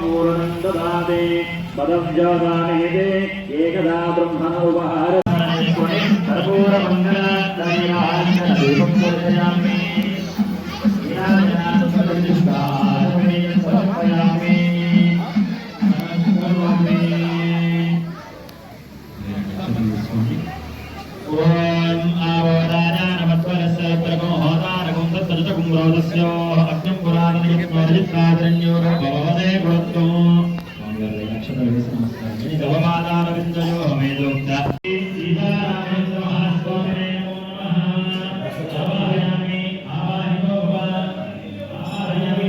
पूर्णं ददाति पदं जानायते एकदा ब्रह्मण उपहार कर्पूरमङ्गलादीपं पूजयामि ॐ आवदानमत्वरस्य प्रभो होदानगुन्दसरितगुङ्गोदस्योः अग्निं पुराणनियमादित्तादन्योरभवः ఆవాహయామి ఆవాహితో భవ ఆవాహయామి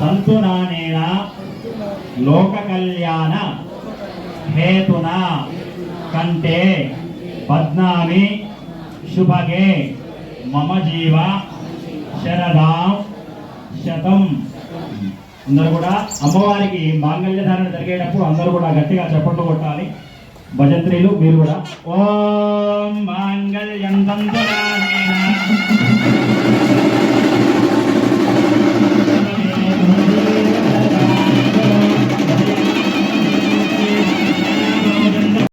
సంతునానేన లోక కళ్యాణ హేతున కంటే పద్నామి శుభగే మమ జీవ శరదాం శతం. అందరూ కూడా అమ్మవారికి మాంగళ్య ధారణ జరిగేటప్పుడు అందరూ కూడా గట్టిగా చప్పట్లు కొట్టాలి. భజంత్రీలు మీరు కూడా. ఓం మాంగళ్యం తంతునానేన